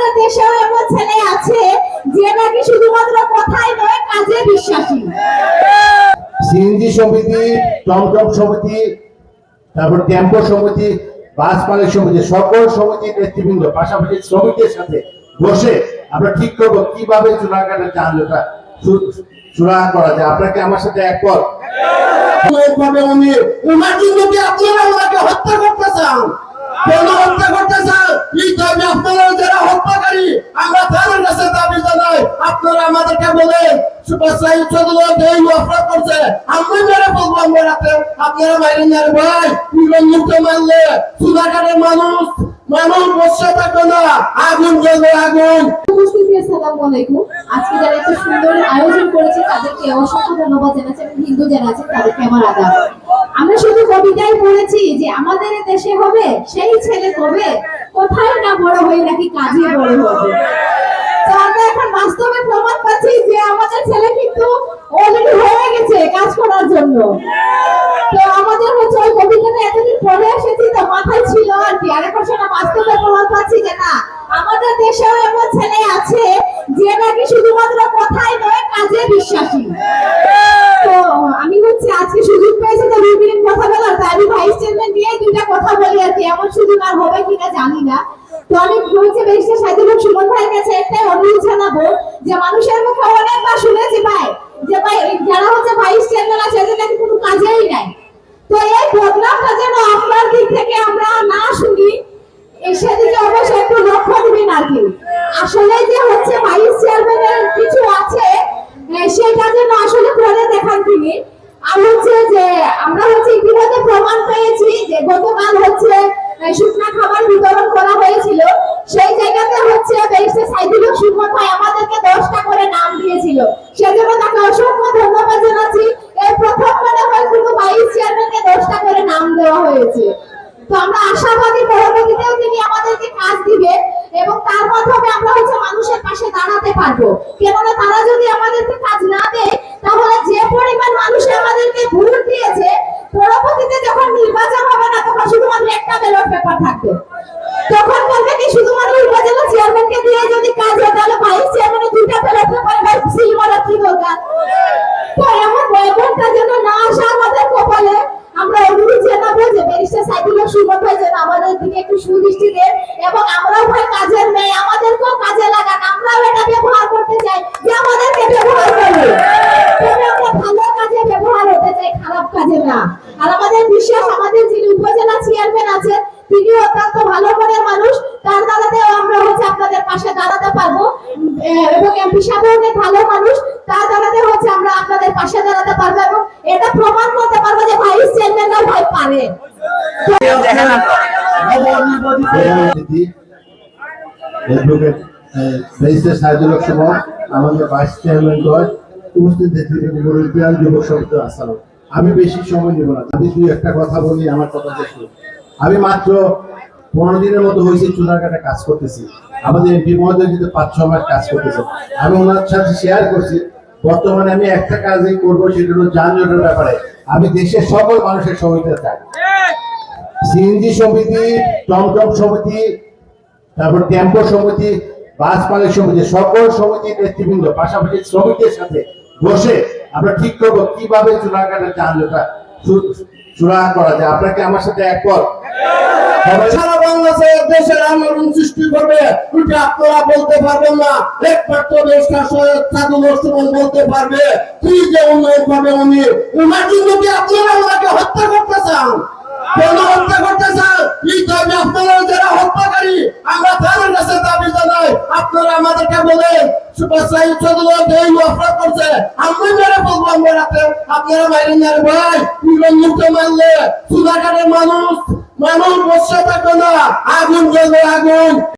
আমাদের দেশেও এমন ছেলে আছে যে নাকি শুধুমাত্র কথাই নয় কাজে বিশ্বাসী। সিএনজি সমিতি টমটম সমিতি তারপর টেম্পো সমিতি বাস মালিক সমিতি সকল সমিতির নেতৃবৃন্দ পাশাপাশি শ্রমিকদের সাথে বসে আমরা ঠিক করব কীভাবে চুনাঘাটের যানজটটা চূড়া করা যায়। আপনাকে আমার সাথে একমত। ভাবে উনি উনার জন্য কি আপনারা ওনাকে হত্যা করতে চান কেন হত্যা করতে চান এই দাবি আপনারা যারা হত্যাকারী আমরা তাদের কাছে দাবি জানাই আপনারা আমাদেরকে আদাব। আমরা শুধু কবিতায় পড়েছি যে, আমাদের দেশে হবে, সেই ছেলে কবে? কোথায় না বড় হয়ে নাকি কাজে বড় হবে? তো আমরা এখন বাস্তবে প্রমাণ পাচ্ছি যে আমাদের ছেলে কিন্তু অলরেডি হয়ে গেছে কাজ করার জন্য। তো আমাদের হচ্ছে ওই কবিতাটা এতদিন পড়ে এসেছি, তো মাথায় ছিল আর কি। আর এখন সেটা বাস্তবে প্রমাণ পাচ্ছি যে না, আমাদের দেশেও এমন ছেলে আছে যে নাকি শুধুমাত্র কথাই নয়, কাজে বিশ্বাসী। তো আমি হচ্ছে আজকে সুযোগ পেয়েছি তো দুই মিনিট কথা বলার, তাই আমি ভাইস চেয়ারম্যান নিয়ে দুইটা কথা বলি আর কি। এমন সুযোগ আর হবে কিনা জানি না। তো আমি হচ্ছে বেশি সাইদুল সুমন ভাইয়ের কাছে একটাই অনুরোধ জানাব যে মানুষের মুখে অনেকবার শুনেছি ভাই, যে ভাই যারা হচ্ছে ভাইস চেয়ারম্যান আছে, এদের নাকি কোনো কাজেই নাই। তো এই বদনামটা যেন আপনার দিক থেকে আমরা না শুনি সেদিকে অবশ্যই একটু লক্ষ্য দিবেন আর কি। আসলে যে হচ্ছে ভাইস চেয়ারম্যানের কিছু আছে সেটা যেন আসলে করে দেখান তিনি আর হচ্ছে যে আমরা হচ্ছে ইতিমধ্যে প্রমাণ পেয়েছি যে গতকাল হচ্ছে শুকনা খাবার বিতরণ করা হয়েছিল। সেই জায়গাতে হচ্ছে বেশি সাইদুল ভাই আমাদেরকে দশটা করে নাম দিয়েছিল। সেজন্য তাকে অসংখ্য ধন্যবাদ জানাচ্ছি। এই প্রথম মনে হয় কোনো ভাইস চেয়ারম্যানকে দশটা করে নাম দেওয়া হয়েছে। তো আমরা আশাবাদী পরবর্তীতেও তিনি আমাদেরকে কাজ দিবে এবং তার মাধ্যমে আমরা হচ্ছে মানুষের পাশে দাঁড়াতে পারব। কেননা তারা যদি আমাদেরকে কাজ না দেয়, তাহলে যে পরিমাণ মানুষ আমাদেরকে ভোট দিয়েছে পরবর্তীতে যখন নির্বাচন হবে না তখন শুধুমাত্র একটা ব্যালট পেপার থাকবে তখন বলবে কি শুধুমাত্র উপজেলা চেয়ারম্যানকে দিয়ে যদি কাজ হয় তাহলে ভাইস চেয়ারম্যানের দুইটা ব্যালট পেপার ভাই সিল মারার কি দরকার তো এমন বয়কটটা যেন না আসে আমাদের কপালে আমরা অনুরোধ জানাব যে ব্যারিস্টার সাইদুল্লাহ সুমন ভাই যেন আমাদের দিকে একটু সুদৃষ্টি দেন এবং আমরাও ভাই কাজের মেয়ে আমাদেরকেও কাজে লাগান আমরাও এটা ব্যবহার করতে চাই যে আমাদেরকে ব্যবহার করবে তবে আমরা ভালো কাজে ব্যবহার হতে চাই খারাপ কাজে না। আর আমাদের বিশ্বাস, আমাদের যিনি উপজেলা চেয়ারম্যান আছেন তিনি অত্যন্ত ভালো মনের মানুষ। তার দ্বারাতেও আমরা হচ্ছে আপনাদের পাশে দাঁড়াতে পারব। এবং এমপি সাহেব ভালো মানুষ। তার দ্বারাতে হচ্ছে আমরা আপনাদের পাশে দাঁড়াতে পারব এবং এটা প্রমাণ করতে পারব যে ভাইস চেয়ারম্যানরা ভাই পারে। আমাদের ভাইস চেয়ারম্যান দল উপস্থিত যুবক সমিতি আসানো আমি বেশি সময় নেব না। আমি দুই একটা কথা বলি, আমার কথা শেষ আমি মাত্র পনেরো দিনের মতো হয়েছে চুনারঘাটে কাজ করতেছি। আমাদের এমপি মহোদয় কিন্তু পাঁচ ছ মাস কাজ করতেছে। আমি ওনার সাথে শেয়ার করছি। বর্তমানে আমি একটা কাজই করব, সেটা হলো যানজটের ব্যাপারে। আমি দেশের সকল মানুষের সহযোগিতা চাই। সিএনজি সমিতি, টমটম সমিতি, তারপর টেম্পো সমিতি, বাস মালিক সমিতি, সকল সমিতির নেতৃবৃন্দ, পাশাপাশি শ্রমিকদের সাথে বসে আমরা ঠিক করব কীভাবে চুনাঘাটের যানজটটা চূড়া করা যায়। আপনাকে আমার সাথে একমত? সবাই সারা বাংলাদেশে দেশের আন্দোলন সৃষ্টি করবে। ওটা আপনারা বলতে পারবেন না, একমাত্র দেশটা সৈয়দ সাদুল সুমন বলতে পারবে। কি যে উন্নয়ন করবে উনি। উনার জন্য কি আপনারা ওনাকে হত্যা করতে চান? করতে চান? আপনারা আমাদেরকে বলেন চন্দ্র দেই অপরাধ করছে। আমি মেরে বলব আমরা আপনারা মাইরেন না ভাই পুরো মারলে সুদাকারের মানুষ মানুষ বসে থাকবে না। আগুন জ্বলবে, আগুন।